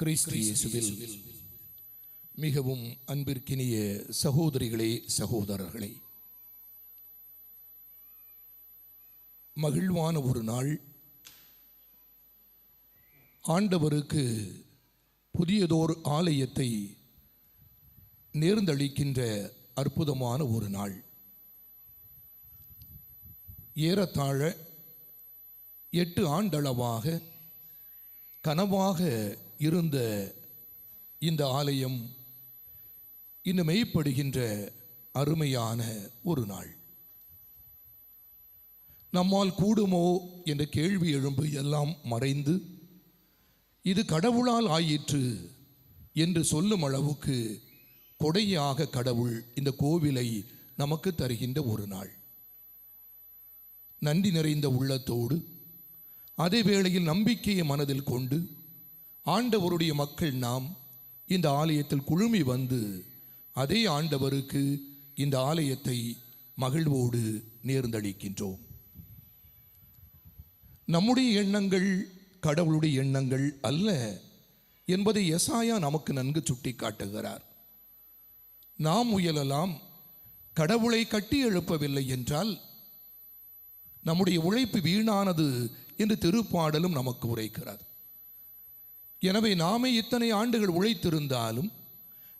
கிறிஸ்து இயேசுவில் மிகவும் அன்பிற்கினிய சகோதரிகளே சகோதரர்களே மகிழ்வான ஒரு நாள். ஆண்டவருக்கு புதியதோர் ஆலயத்தை நேர்ந்தளிக்கின்ற அற்புதமான ஒரு நாள். ஏறத்தாழ எட்டு ஆண்டளவாக கனவாக இருந்த இந்த ஆலயம் இன்னும் மெய்ப்படுகின்ற அருமையான ஒரு நாள். நம்மால் கூடுமோ என்ற கேள்வி எழும்பு எல்லாம் மறைந்து இது கடவுளால் ஆயிற்று என்று சொல்லும் அளவுக்கு கொடையாக கடவுள் இந்த கோவிலை நமக்கு தருகின்ற ஒரு நாள். நன்றி நிறைந்த உள்ளத்தோடு அதே வேளையில் நம்பிக்கையை மனதில் கொண்டு ஆண்டவருடைய மக்கள் நாம் இந்த ஆலயத்தில் குழுமி வந்து அதே ஆண்டவருக்கு இந்த ஆலயத்தை மகிழ்வோடு நேர்ந்தளிக்கின்றோம். நம்முடைய எண்ணங்கள் கடவுளுடைய எண்ணங்கள் அல்ல என்பதை எசாயா நமக்கு நன்கு சுட்டி காட்டுகிறார் நாம் முயலலாம் கடவுளை கட்டி எழுப்பவில்லை என்றால் நம்முடைய உழைப்பு வீணானது என்று திருப்பாடலும் நமக்கு உரைக்கிறார் எனவே நாமே இத்தனை ஆண்டுகள் உழைத்திருந்தாலும்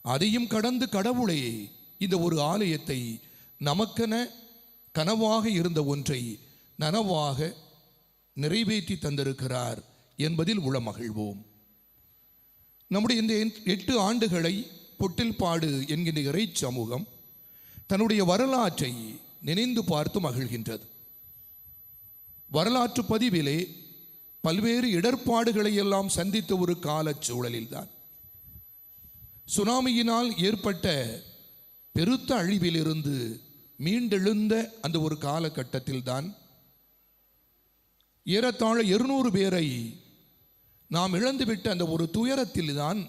அதையும் கடந்து கடவுளே இந்த ஒரு ஆலயத்தை நமக்கென கனவாக இருந்த ஒன்றை நனவாக நிறைவேற்றி தந்திருக்கிறார் என்பதில் உளமகிழ்வோம். நம்முடைய இந்த எட்டு ஆண்டுகளை பொட்டில்பாடு என்கின்ற இறை சமூகம் தன்னுடைய வரலாற்றை நினைந்து பார்த்து மகிழ்கின்றது. வரலாற்று பதிவிலே பல்வேறு இடர்பாடுகளை எல்லாம் சந்தித்த ஒரு காலச் சூழலில்தான் சுனாமியினால் ஏற்பட்ட பெருத்த அழிவிலிருந்து மீண்டெழுந்த அந்த ஒரு காலகட்டத்தில்தான் ஏறத்தாழ இருநூறு பேரை நாம் இழந்துவிட்ட அந்த ஒரு துயரத்தில்தான்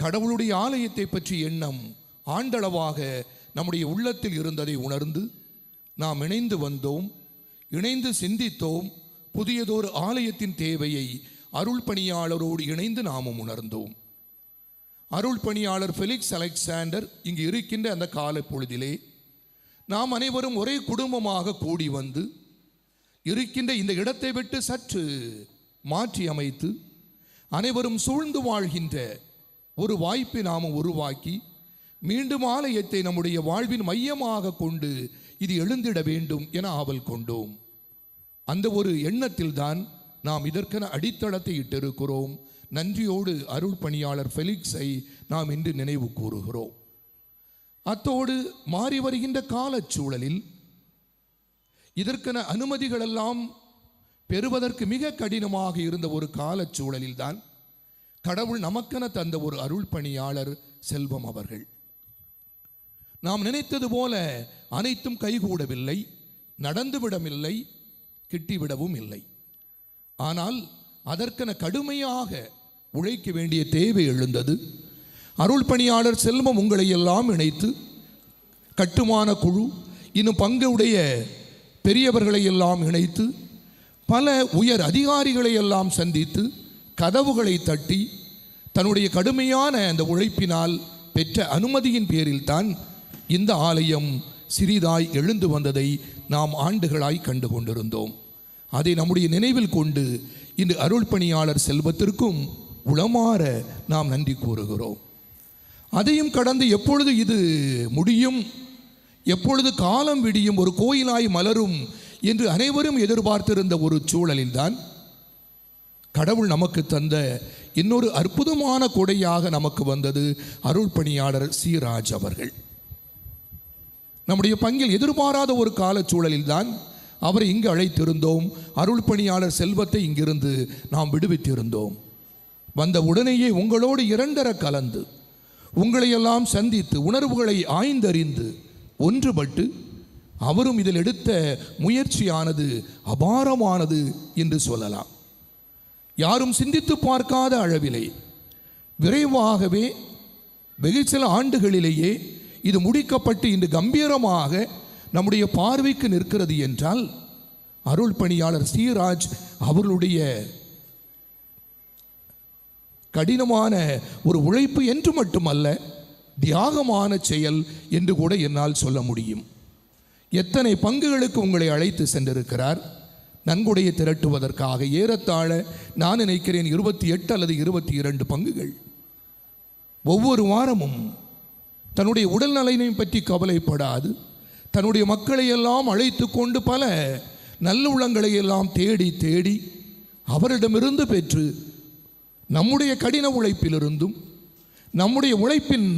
கடவுளுடைய ஆலயத்தை பற்றி எண்ணம் ஆண்டளவாக நம்முடைய உள்ளத்தில் இருந்ததை உணர்ந்து நாம் இணைந்து வந்தோம் இணைந்து சிந்தித்தோம் புதியதொரு ஆலயத்தின் தேவையை அருள் பணியாளரோடு இணைந்து நாமும் உணர்ந்தோம். அருள் பணியாளர் ஃபெலிக்ஸ் அலெக்சாண்டர் இங்கு இருக்கின்ற அந்த கால பொழுதிலே நாம் அனைவரும் ஒரே குடும்பமாக கூடி வந்து இருக்கின்ற இந்த இடத்தை விட்டு சற்று மாற்றி அமைத்து அனைவரும் சூழ்ந்து வாழ்கின்ற ஒரு வாய்ப்பை நாம் உருவாக்கி மீண்டும் ஆலயத்தை நம்முடைய வாழ்வின் மையமாக கொண்டு இது எழுந்திட வேண்டும் என ஆவல் கொண்டோம். அந்த ஒரு எண்ணத்தில்தான் நாம் இதற்கென அடித்தளத்தை இட்டிருக்கிறோம். நன்றியோடு அருள் பணியாளர் ஃபெலிக்ஸை நாம் இன்று நினைவு கூறுகிறோம். அத்தோடு மாறி வருகின்ற காலச்சூழலில் இதற்கென அனுமதிகளெல்லாம் பெறுவதற்கு மிக கடினமாக இருந்த ஒரு காலச்சூழலில்தான் கடவுள் நமக்கென தந்த ஒரு அருள் பணியாளர் செல்வம் அவர்கள். நாம் நினைத்தது போல அனைத்தும் கைகூடவில்லை நடந்துவிடவில்லை கிட்டிவிடவும் இல்லை. ஆனால் அதற்கென கடுமையாக உழைக்க வேண்டிய தேவை எழுந்தது. அருள் பணியாளர் செல்வம் உங்களை எல்லாம் இணைத்து கட்டுமான குழு இன்னும் பங்குடைய பெரியவர்களை எல்லாம் இணைத்து பல உயர் அதிகாரிகளை எல்லாம் சந்தித்து கதவுகளை தட்டி தன்னுடைய கடுமையான அந்த உழைப்பினால் பெற்ற அனுமதியின் பேரில்தான் இந்த ஆலயம் சிறிதாய் எழுந்து வந்ததை நாம் ஆண்டுகளாய் கண்டு கொண்டிருந்தோம். அதை நம்முடைய நினைவில் கொண்டு இன்று அருள் பணியாளர் செல்வத்திற்கும் உளமாற நாம் நன்றி கூறுகிறோம். அதையும் கடந்து எப்பொழுது இது முடியும்? எப்பொழுது காலம் விடியும்? ஒரு கோயிலாய் மலரும் என்று அனைவரும் எதிர்பார்த்திருந்த ஒரு சூழலில்தான். கடவுள் நமக்கு தந்த இன்னொரு அற்புதமான கொடையாக நமக்கு வந்தது அருள் பணியாளர் சீராஜ் அவர்கள். நம்முடைய பங்கில் எதிர்பாராத ஒரு காலச்சூழலில்தான் அவரை இங்கு அழைத்திருந்தோம். அருள் பணியாளர் செல்வத்தை இங்கிருந்து நாம் விடுவித்திருந்தோம். வந்த உடனேயே உங்களோடு இரண்டர கலந்து உங்களையெல்லாம் சந்தித்து உணர்வுகளை ஆய்ந்தறிந்து ஒன்றுபட்டு அவரும் இதில் எடுத்த முயற்சியானது அபாரமானது என்று சொல்லலாம். யாரும் சிந்தித்து பார்க்காத அளவிலே விரைவாகவே வெகு சில ஆண்டுகளிலேயே இது முடிக்கப்பட்டு இன்று கம்பீரமாக நம்முடைய பார்வைக்கு நிற்கிறது என்றால் அருள் பணியாளர் சீராஜ் அவர்களுடைய கடினமான ஒரு உழைப்பு என்று மட்டுமல்ல தியாகமான செயல் என்று கூட என்னால் சொல்ல முடியும். எத்தனை பங்குகளுக்கு உங்களை அழைத்து சென்றிருக்கிறார்? நன்கொடையை திரட்டுவதற்காக ஏறத்தாழ நான் நினைக்கிறேன் இருபத்தி எட்டு அல்லது இருபத்தி இரண்டு பங்குகள். ஒவ்வொரு வாரமும் தன்னுடைய உடல் நலனை பற்றி கவலைப்படாது. தன்னுடைய மக்களை எல்லாம் அழைத்து கொண்டு பல நல்லுள்ளங்களை எல்லாம் தேடி தேடி அவரிடமிருந்து பெற்று நம்முடைய கடின உழைப்பிலிருந்தும் நம்முடைய உழைப்பின்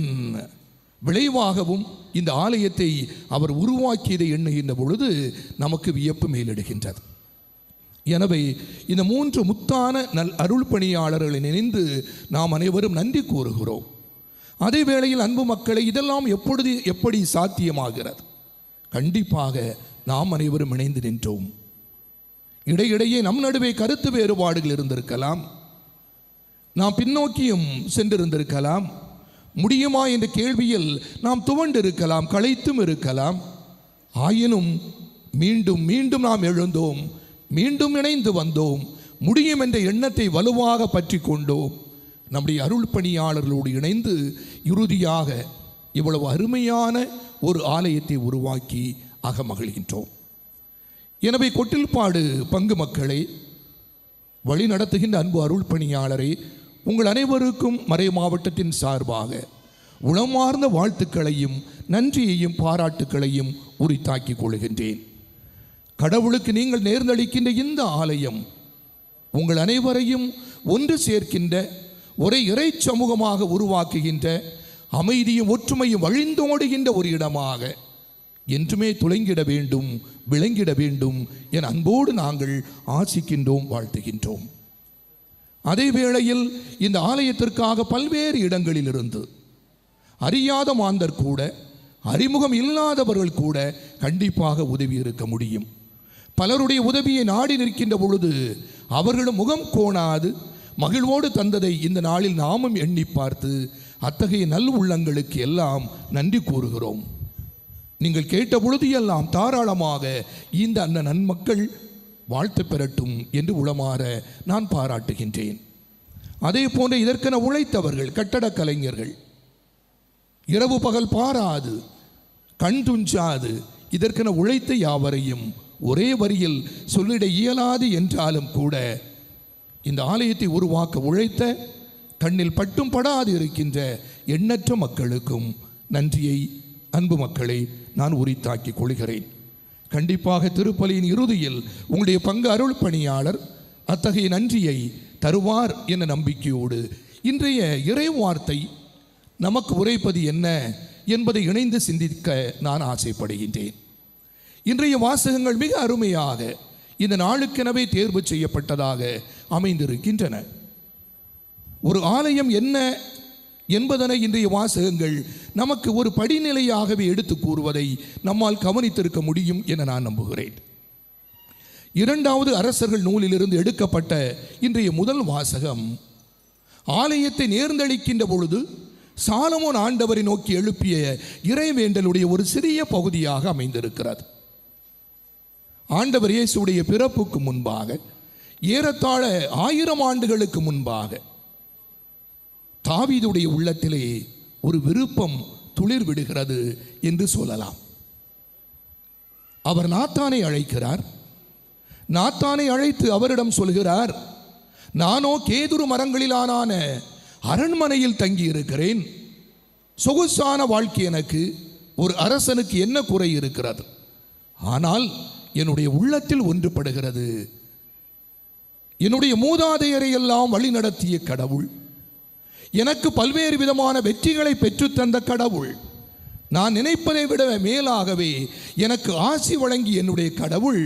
விளைவாகவும் இந்த ஆலயத்தை அவர் உருவாக்கியதை எண்ணுகின்ற பொழுது நமக்கு வியப்பு மேலிடுகின்றது. எனவே இந்த மூன்று முத்தான நல் அருள் பணியாளர்களை நினைந்து நாம் அனைவரும் நன்றி கூறுகிறோம். அதே வேளையில் அன்பு மக்களை இதெல்லாம் எப்பொழுது எப்படி சாத்தியமாகிறது? கண்டிப்பாக நாம் அனைவரும் இணைந்து நின்றோம். இடையிடையே நம் நடுவே கருத்து வேறுபாடுகள் இருந்திருக்கலாம். நாம் பின்னோக்கியும் சென்றிருந்திருக்கலாம். முடியுமா என்ற கேள்வியில் நாம் துவண்டிருக்கலாம் களைத்தும் இருக்கலாம். ஆயினும் மீண்டும் மீண்டும் நாம் எழுந்தோம் மீண்டும் இணைந்து வந்தோம் முடியும் என்ற எண்ணத்தை வலுவாக பற்றி கொண்டோம் நம்முடைய அருள் பணியாளர்களோடு இணைந்து இறுதியாக இவ்வளவு அருமையான ஒரு ஆலயத்தை உருவாக்கி அகமகிழ்கின்றோம். எனவே கொட்டில்பாடு பங்கு மக்களை வழி நடத்துகின்ற அன்பு அருள் பணியாளரை உங்கள் அனைவருக்கும் மறை மாவட்டத்தின் சார்பாக உளமார்ந்த வாழ்த்துக்களையும் நன்றியையும் பாராட்டுக்களையும் உரித்தாக்கிக் கொள்கின்றேன். கடவுளுக்கு நீங்கள் நேர்ந்தளிக்கின்ற இந்த ஆலயம் உங்கள் அனைவரையும் ஒன்று சேர்க்கின்ற ஒரே இறை சமூகமாக உருவாக்குகின்ற அமைதியும் ஒற்றுமையும் வழிந்தோடுகின்ற ஒரு இடமாக என்றுமே துளங்கிட வேண்டும் விளங்கிட வேண்டும் என அன்போடு நாங்கள் ஆசிக்கின்றோம் வாழ்த்துகின்றோம். அதே வேளையில் இந்த ஆலயத்திற்காக பல்வேறு இடங்களிலிருந்து அறியாத மாந்தர் கூட அறிமுகம் இல்லாதவர்கள் கூட கண்டிப்பாக உதவி இருக்க முடியும். பலருடைய உதவியை நாடி நிற்கின்ற பொழுது அவர்களும் முகம் கோணாது மகிழ்வோடு தந்ததை இந்த நாளில் நாமும் எண்ணி பார்த்து அத்தகைய நல் உள்ளங்களுக்கு எல்லாம் நன்றி கூறுகிறோம். நீங்கள் கேட்ட பொழுது எல்லாம் தாராளமாக இந்த அந்த நன்மக்கள் வாழ்த்து பெறட்டும் என்று உளமாற நான் பாராட்டுகின்றேன். அதே போன்ற இதற்கென உழைத்தவர்கள் கட்டடக் கலைஞர்கள் இரவு பகல் பாராது கண் துஞ்சாது இதற்கென உழைத்த யாவரையும் ஒரே வரியில் சொல்லிட இயலாது என்றாலும் கூட இந்த ஆலயத்தை உருவாக்க உழைத்த கண்ணில் பட்டும் படாது இருக்கின்ற எண்ணற்ற மக்களுக்கும் நன்றியை அன்பு மக்களை நான் உரித்தாக்கி கொள்கிறேன். கண்டிப்பாக திருப்பலியின் இறுதியில் உங்களுடைய பங்கு அருள் பணியாளர் அத்தகைய நன்றியை தருவார் என நம்பிக்கையோடு இன்றைய இறை வார்த்தை நமக்கு உரைப்பது என்ன என்பதை இணைந்து சிந்திக்க நான் ஆசைப்படுகின்றேன். இன்றைய வாசகங்கள் மிக அருமையாக இந்த நாளுக்கெனவே தேர்வு செய்யப்பட்டதாக அமைந்திருக்கின்றன. ஒரு ஆலயம் என்ன என்பதனை இன்றைய வாசகங்கள் நமக்கு ஒரு படிநிலையாகவே எடுத்து கூறுவதை நம்மால் கவனித்திருக்க முடியும் என நான் நம்புகிறேன். இரண்டாவது அரசர்கள் நூலிலிருந்து எடுக்கப்பட்ட இன்றைய முதல் வாசகம் ஆலயத்தை நேர்ந்தளிக்கின்ற பொழுது சாலமோன் ஆண்டவரை நோக்கி எழுப்பிய இறைவேண்டலுடைய ஒரு சிறிய பகுதியாக அமைந்திருக்கிறது. ஆண்டவர் இயேசுடைய பிறப்புக்கு முன்பாக ஏறத்தாழ ஆயிரம் ஆண்டுகளுக்கு முன்பாக தாவீதுடைய உள்ளத்திலே ஒரு விருப்பம் துளிர் விடுகிறது என்று சொல்லலாம். அவர் நாத்தானை அழைக்கிறார். நாத்தானை அழைத்து அவரிடம் சொல்கிறார் நானோ கேதுரு மரங்களிலான அரண்மனையில் தங்கி இருக்கிறேன் சொகுசான வாழ்க்கை எனக்கு ஒரு அரசனுக்கு என்ன குறை இருக்கிறது? ஆனால் என்னுடைய உள்ளத்தில் ஒன்றுபடுகிறது. என்னுடைய மூதாதையரை எல்லாம் வழிநடத்திய கடவுள் எனக்கு பல்வேறு விதமான வெற்றிகளை பெற்றுத்தந்த கடவுள். நான் நினைப்பதை விட மேலாகவே எனக்கு ஆசி வழங்கி என்னுடைய கடவுள்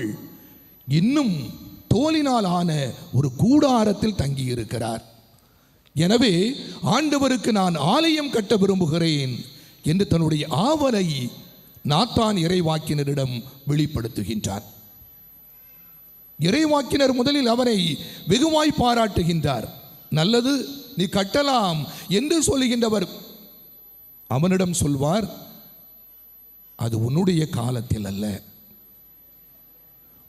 இன்னும் தோலினால் ஆன ஒரு கூடாரத்தில் தங்கியிருக்கிறார். எனவே ஆண்டவருக்கு நான் ஆலயம் கட்ட விரும்புகிறேன் என்று தன்னுடைய ஆவலை நாத்தான் இறைவாக்கினரிடம் வெளிப்படுத்துகின்றார். இறைவாக்கினர் முதலில் அவரை வெகுவாய் பாராட்டுகின்றார். நல்லது நீ கட்டலாம் என்று சொல்லுகின்றவர். அவனிடம் சொல்வார் அது உன்னுடைய காலத்தில் அல்ல.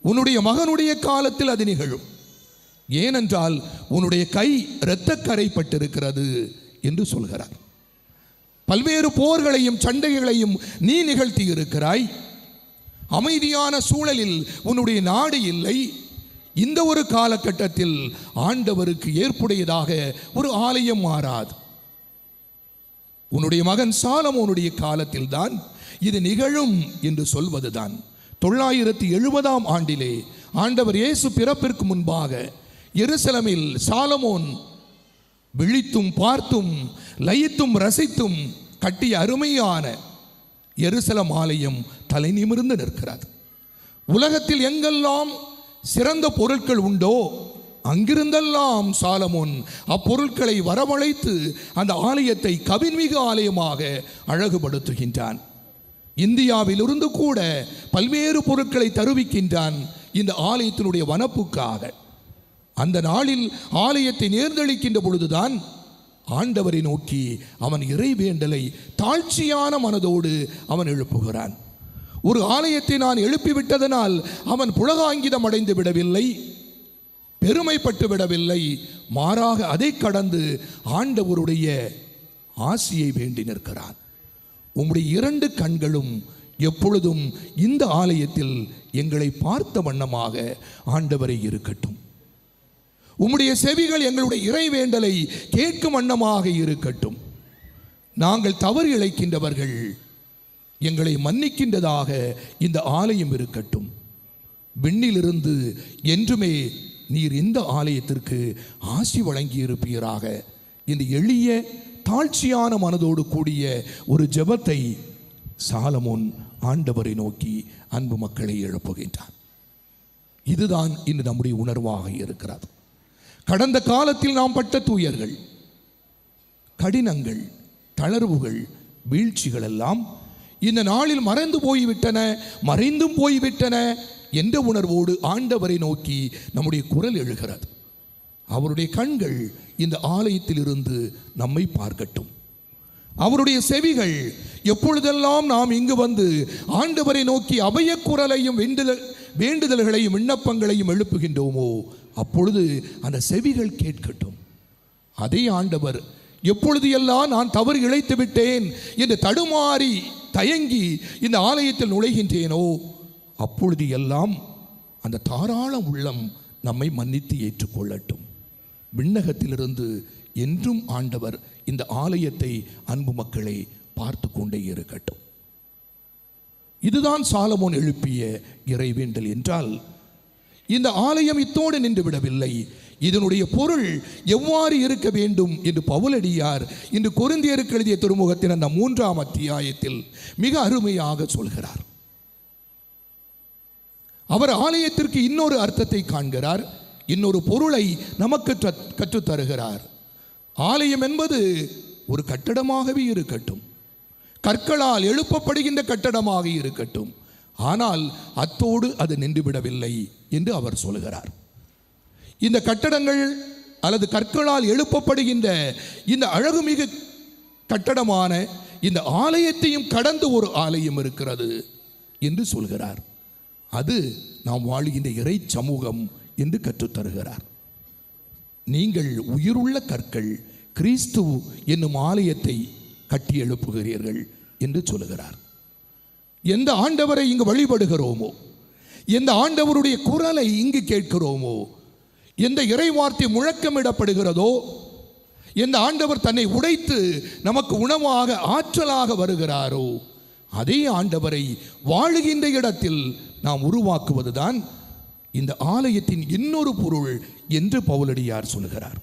உன்னுடைய மகனுடைய காலத்தில் அது நிகழும். ஏனென்றால் உன்னுடைய கை இரத்தக்கரைப்பட்டிருக்கிறது என்று சொல்கிறார். பல்வேறு போர்களையும் சண்டைகளையும் நீ நிகழ்த்தி இருக்கிறாய் அமைதியான சூழலில் உன்னுடைய நாடு இல்லை. இந்த ஒரு காலகட்டத்தில் ஆண்டவருக்கு ஏற்புடையதாக ஒரு ஆலயம் மாறாது. உன்னுடைய மகன் சாலமோனுடைய காலத்தில் தான் இது நிகழும் என்று சொல்வதுதான். தொள்ளாயிரத்தி எழுபதாம் ஆண்டிலே ஆண்டவர் இயேசு பிறப்பிற்கு முன்பாக எருசலமில் சாலமோன் விழித்தும் பார்த்தும் லயித்தும் ரசித்தும் கட்டிய அருமையான எருசலம் ஆலயம் தலை நிமிர்ந்து நிற்கிறது. உலகத்தில் எங்கெல்லாம் சிறந்த பொருட்கள் உண்டோ? அங்கிருந்தெல்லாம் சாலமோன் அப்பொருட்களை வரவழைத்து அந்த ஆலயத்தை கவின்மிகு ஆலயமாக அழகுபடுத்துகின்றான். இந்தியாவிலிருந்து கூட பல்வேறு பொருட்களை தருவிக்கின்றான் இந்த ஆலயத்தினுடைய வனப்புக்காக. அந்த நாளில் ஆலயத்தை நேர்ந்தளிக்கின்ற பொழுதுதான் ஆண்டவரை நோக்கி அவன் இறைவேண்டலை தாழ்ச்சியான மனதோடு அவன் எழுப்புகிறான். ஒரு ஆலயத்தை நான் எழுப்பிவிட்டதனால் அவன் புலகாங்கிதம் அடைந்து விடவில்லை பெருமைப்பட்டு விடவில்லை. மாறாக அதை கடந்து ஆண்டவருடைய ஆசியை வேண்டி நிற்கிறான். உம்முடைய இரண்டு கண்களும் எப்பொழுதும் இந்த ஆலயத்தில் எங்களை பார்த்த வண்ணமாக ஆண்டவரை இருக்கட்டும். உம்முடைய செவிகள் எங்களுடைய இறைவேண்டலை கேட்கும் வண்ணமாக இருக்கட்டும். நாங்கள் தவறு இழைக்கின்றவர்கள். எங்களை மன்னிக்கின்றதாக இந்த ஆலயம் இருக்கட்டும். விண்ணிலிருந்து என்றுமே நீர் இந்த ஆலயத்திற்கு ஆசி வழங்கி இருப்பீராக இந்த எளிய தாழ்ச்சியான மனதோடு கூடிய ஒரு ஜெபத்தை சாலமோன் ஆண்டவரை நோக்கி அன்பு மக்களை எழுப்புகின்றான். இதுதான் இன்று நம்முடைய உணர்வாக இருக்கிறது. கடந்த காலத்தில் நாம் பட்ட தூயர்கள் கடினங்கள் தளர்வுகள் வீழ்ச்சிகள் எல்லாம் இந்த நாளில் மறைந்து போய்விட்டன மறைந்தும் போய்விட்டன என்ற உணர்வோடு ஆண்டவரை நோக்கி நம்முடைய குரல் எழுகிறது. அவருடைய கண்கள் இந்த ஆலயத்திலிருந்து நம்மை பார்க்கட்டும். அவருடைய செவிகள் எப்பொழுதெல்லாம் நாம் இங்கு வந்து ஆண்டவரை நோக்கி அபய குரலையும் வேண்டுதல் வேண்டுதல்களையும் விண்ணப்பங்களையும் எழுப்புகின்றோமோ அப்பொழுது அந்த செவிகள் கேட்கட்டும். அதே ஆண்டவர் எப்பொழுது எல்லாம் நான் தவறு இழைத்து விட்டேன் என்று தடுமாறி தயங்கி இந்த ஆலயத்தில் நுழைகின்றேனோ அப்பொழுது எல்லாம் அந்த தாராள உள்ளம் நம்மை மன்னித்து ஏற்றுக்கொள்ளட்டும். விண்ணகத்திலிருந்து என்றும் ஆண்டவர் இந்த ஆலயத்தை அன்பு மக்களை பார்த்து கொண்டே இருக்கட்டும். இதுதான் சாலமோன் எழுப்பிய இறைவேண்டல் என்றால் இந்த ஆலயம் இத்தோடு நின்று விடவில்லை. இதனுடைய பொருள் எவ்வாறு இருக்க வேண்டும் என்று பவுலடியார் இன்று கொரிந்தியருக்கு எழுதிய திருமுகத்தின் அந்த மூன்றாம் அத்தியாயத்தில் மிக அருமையாக சொல்கிறார். அவர் ஆலயத்திற்கு இன்னொரு அர்த்தத்தை காண்கிறார். இன்னொரு பொருளை நமக்கு கற்றுத்தருகிறார். ஆலயம் என்பது ஒரு கட்டடமாகவே இருக்கட்டும். கற்களால் எழுப்பப்படுகின்ற கட்டடமாக இருக்கட்டும். ஆனால் அத்தோடு அது நின்றுவிடவில்லை என்று அவர் சொல்கிறார். இந்த கட்டடங்கள் அல்லது கற்களால் எழுப்பப்படுகின்ற இந்த அழகுமிகு கட்டடமான இந்த ஆலயத்தையும் கடந்து ஒரு ஆலயம் இருக்கிறது என்று சொல்கிறார். அது நாம் வாழுகின்ற இறை சமூகம் என்று கற்றுத்தருகிறார் நீங்கள் உயிருள்ள கற்கள் கிறிஸ்து என்னும் ஆலயத்தை கட்டி எழுப்புகிறீர்கள் என்று சொல்லுகிறார் எந்த ஆண்டவரை இங்கு வழிபடுகிறோமோ எந்த ஆண்டவருடைய குரலை இங்கு கேட்கிறோமோ எந்த இறைவார்த்தை முழக்கமிடப்படுகிறதோ எந்த ஆண்டவர் தன்னை உடைத்து நமக்கு உணவாக ஆற்றலாக வருகிறாரோ அதே ஆண்டவரை வாழுகின்ற இடத்தில் நாம் உருவாக்குவதுதான் இந்த ஆலயத்தின் இன்னொரு பொருள் என்று பவுலடியார் சொல்கிறார்.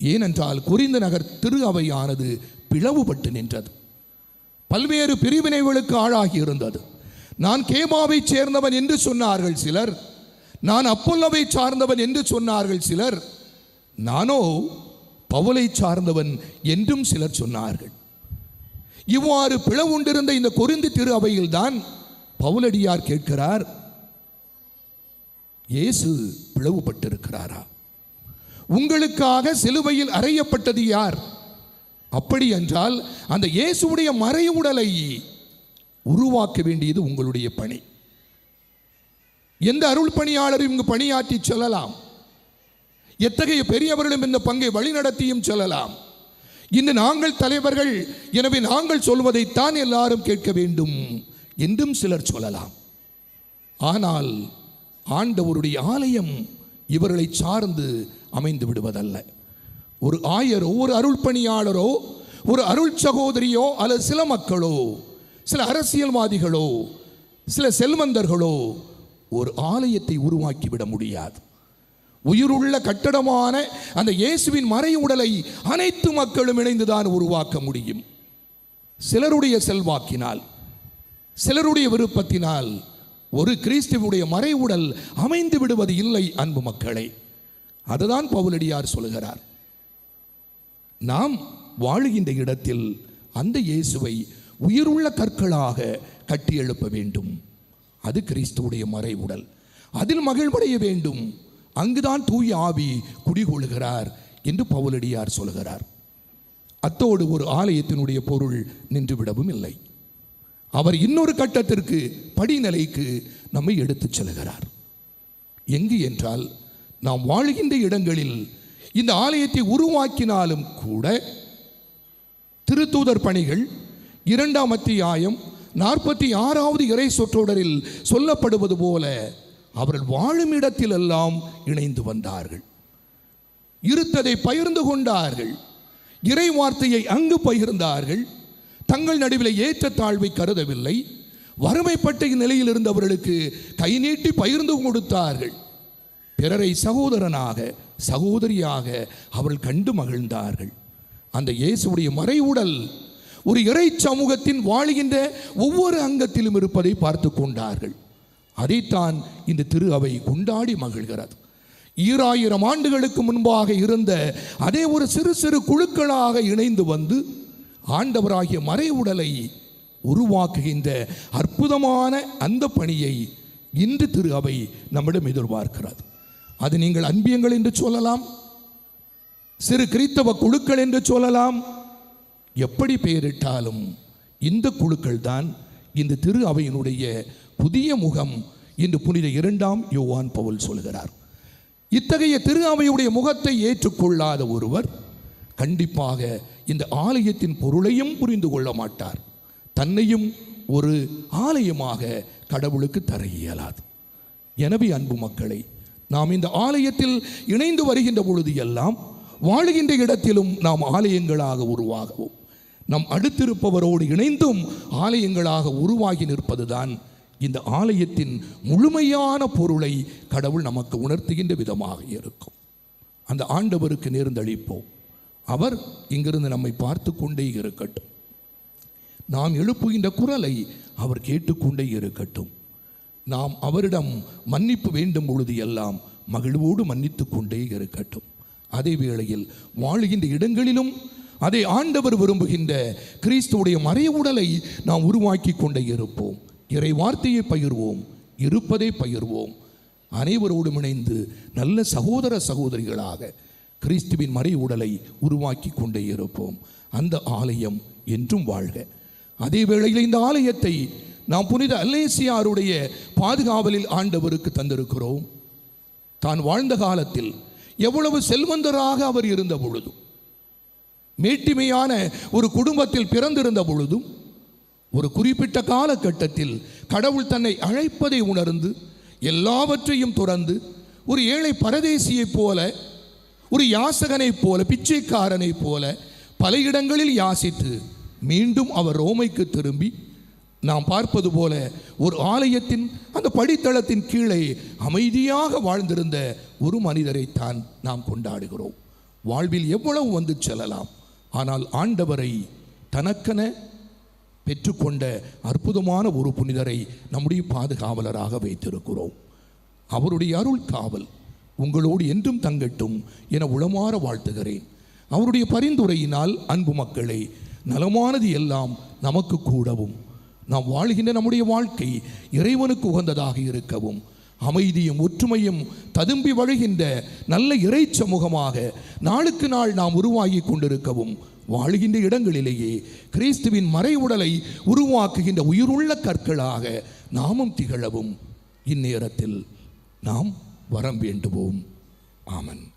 ஏனென்றால் குறிந்த நகர் திரு அவையானது பிளவுபட்டு நின்றது. பல்வேறு பிரிவினைகளுக்கு ஆளாகி இருந்தது. நான் கேபாவை சேர்ந்தவன் என்று சொன்னார்கள் சிலர். நான் அப்பல்லவை சார்ந்தவன் என்று சொன்னார்கள் சிலர். நானோ பவுலை சார்ந்தவன் என்றும் சிலர் சொன்னார்கள். இவ்வாறு பிளவுண்டிருந்த இந்த கொரிந்து திரு அவையில்தான் பவுலடியார் கேட்கிறார் இயேசு பிளவுபட்டிருக்கிறாரா? உங்களுக்காக சிலுவையில் அறையப்பட்டது யார்? அப்படி என்றால் அந்த இயேசுவுடைய மறைவுடலை உருவாக்க வேண்டியது உங்களுடைய பணி. எந்த அருள் பணியாளரும் இங்கு பணியாற்றி சொல்லலாம். எத்தகைய பெரியவர்களும் இந்த பங்கை வழிநடத்தியும் செல்லலாம். இன்று நாங்கள் தலைவர்கள் எனவே நாங்கள் சொல்வதைத்தான் எல்லாரும் கேட்க வேண்டும் என்றும் சிலர் சொல்லலாம். ஆனால் ஆண்டவருடைய ஆலயம் இவர்களை சார்ந்து அமைந்து விடுவதல்ல. ஒரு ஆயரோ ஒரு அருள் பணியாளரோ ஒரு அருள் சகோதரியோ அல்லது சில மக்களோ சில அரசியல்வாதிகளோ சில செல்வந்தர்களோ ஒரு ஆலயத்தை உருவாக்கி விட முடியாது. உயிருள்ள கட்டடமான அந்த இயேசுவின் மறை உடலை அனைத்து மக்களும் இணைந்துதான் உருவாக்க முடியும். சிலருடைய செல்வாக்கினால் சிலருடைய விருப்பத்தினால் ஒரு கிறிஸ்துவுடைய மறை உடல் அமைந்து விடுவது இல்லை அன்பு மக்களை. அதுதான் பவுலடியார் சொல்கிறார். நாம் வாழுகின்ற இடத்தில் அந்த இயேசுவை உயிருள்ள கற்களாக கட்டி எழுப்ப வேண்டும். அது கிறிஸ்துவுடைய மறை உடல் அதில் மகிழ்வடைய வேண்டும். அங்குதான் தூய் ஆவி குடிகொள்கிறார் என்று பவுலடியார் சொல்கிறார். அத்தோடு ஒரு ஆலயத்தினுடைய பொருள் நின்றுவிடவும் இல்லை. அவர் இன்னொரு கட்டத்திற்கு படிநிலைக்கு நம்மை எடுத்துச் செல்கிறார். எங்கு என்றால் நாம் வாழ்கின்ற இடங்களில் இந்த ஆலயத்தை உருவாக்கினாலும் கூட திருத்தூதர் பணிகள் இரண்டாம் அத்தியாயம் நாற்பத்தி ஆறாவது இறை சொற்றொடரில் சொல்லப்படுவது போல அவர்கள் வாழும் இடத்திலெல்லாம் இணைந்து வந்தார்கள். இருத்ததை பகிர்ந்து கொண்டார்கள். இறை வார்த்தையை அங்கு பகிர்ந்தார்கள். தங்கள் நடுவில் ஏற்றத்தாழ்வை கருதவில்லை. வறுமைப்பட்ட நிலையில் இருந்தவர்களுக்கு கை நீட்டி பகிர்ந்து கொடுத்தார்கள். பிறரை சகோதரனாக சகோதரியாக அவர்கள் கண்டு மகிழ்ந்தார்கள். அந்த இயேசுடைய மறைவுடல் ஒரு இறை சமூகத்தின் வாழுகின்ற ஒவ்வொரு அங்கத்திலும் இருப்பதை பார்த்து கொண்டார்கள். அதைத்தான் இந்த திரு அவை கொண்டாடி மகிழ்கிறது. ஈராயிரம் ஆண்டுகளுக்கு முன்பாக இருந்த அதே ஒரு சிறு சிறு குழுக்களாக இணைந்து வந்து ஆண்டவராகிய மறை உடலை உருவாக்குகின்ற அற்புதமான அந்த பணியை இன்று திரு அவை நம்மிடம் எதிர்பார்க்கிறது. அது நீங்கள் அன்பியங்கள் என்று சொல்லலாம் சிறு கிறித்தவ குழுக்கள் என்று சொல்லலாம் எப்படி பெயரிட்டாலும் இந்த குழுக்கள் தான் இந்த திரு அவையினுடைய புதிய முகம் என்று புனித இரண்டாம் யோவான் பவுல் சொல்கிறார். இத்தகைய திரு அவையுடைய முகத்தை ஏற்றுக்கொள்ளாத ஒருவர் கண்டிப்பாக இந்த ஆலயத்தின் பொருளையும் புரிந்து கொள்ள மாட்டார். தன்னையும் ஒரு ஆலயமாக கடவுளுக்கு தர இயலாது. எனவே அன்பு மக்களை நாம் இந்த ஆலயத்தில் இணைந்து வருகின்ற பொழுது எல்லாம் வாழுகின்ற இடத்திலும் நாம் ஆலயங்களாக உருவாகவும். நம் அடுத்திருப்பவரோடு இணைந்தும் ஆலயங்களாக உருவாகி நிற்பதுதான் இந்த ஆலயத்தின் முழுமையான பொருளை கடவுள் நமக்கு உணர்த்துகின்ற விதமாக இருக்கும். அந்த ஆண்டவருக்கு நேர்ந்தளிப்போம். அவர் இங்கிருந்து நம்மை பார்த்து கொண்டே இருக்கட்டும். நாம் எழுப்புகின்ற குரலை அவர் கேட்டுக்கொண்டே இருக்கட்டும். நாம் அவரிடம் மன்னிப்பு வேண்டும் பொழுது எல்லாம் மகிழ்வோடு மன்னித்து கொண்டே இருக்கட்டும். அதே வேளையில் வாழுகின்ற இடங்களிலும் அதை ஆண்டவர் விரும்புகின்ற கிறிஸ்துவுடைய மறைய உடலை நாம் உருவாக்கி கொண்டே இருப்போம். இறை வார்த்தையை பகிர்வோம் இருப்பதை பகிர்வோம். அனைவரோடும் இணைந்து நல்ல சகோதர சகோதரிகளாக கிறிஸ்துவின் மறை உடலை உருவாக்கி கொண்டே இருப்போம். அந்த ஆலயம் என்றும் வாழ்க. அதே வேளையில் இந்த ஆலயத்தை நாம் புனித அல்லேசியாருடைய பாதுகாவலில் ஆண்டவருக்கு தந்திருக்கிறோம். தான் வாழ்ந்த காலத்தில் எவ்வளவு செல்வந்தராக அவர் இருந்த பொழுதும் மேட்டிமையான ஒரு குடும்பத்தில் பிறந்திருந்த பொழுதும் ஒரு குறிப்பிட்ட காலகட்டத்தில் கடவுள் தன்னை அழைப்பதை உணர்ந்து எல்லாவற்றையும் துறந்து ஒரு ஏழை பரதேசியைப் போல ஒரு யாசகனைப் போல பிச்சைக்காரனைப் போல பல இடங்களில் யாசித்து மீண்டும் அவர் ரோமைக்கு திரும்பி நாம் பார்ப்பது போல ஒரு ஆலயத்தின் அந்த படித்தளத்தின் கீழே அமைதியாக வாழ்ந்திருந்த ஒரு மனிதரைத்தான் நாம் கொண்டாடுகிறோம். வாழ்வில் எவ்வளவு வந்து செல்லலாம்? ஆனால் ஆண்டவரை தனக்கென பெற்றுக்கொண்ட அற்புதமான ஒரு புனிதரை நம்முடைய பாதுகாவலராக வைத்திருக்கிறோம். அவருடைய அருள் காவல் உங்களோடு என்றும் தங்கட்டும் என உளமாற வாழ்த்துகிறேன். அவருடைய பரிந்துரையினால் அன்பு மக்களை நலமானது எல்லாம் நமக்கு கூடவும் நாம் வாழ்கின்ற நம்முடைய வாழ்க்கை இறைவனுக்கு உகந்ததாக இருக்கவும் அமைதியும் ஒற்றுமையும் ததும்பி வழுகின்ற நல்ல இறை சமூகமாக நாளுக்கு நாள் நாம் உருவாகி கொண்டிருக்கவும் வாழ்கின்ற இடங்களிலேயே கிறிஸ்துவின் மறை உடலை உருவாக்குகின்ற உயிருள்ள கற்களாக நாமும் திகழவும். இந்நேரத்தில் நாம் வரம் வேண்டுவோம். ஆமன்.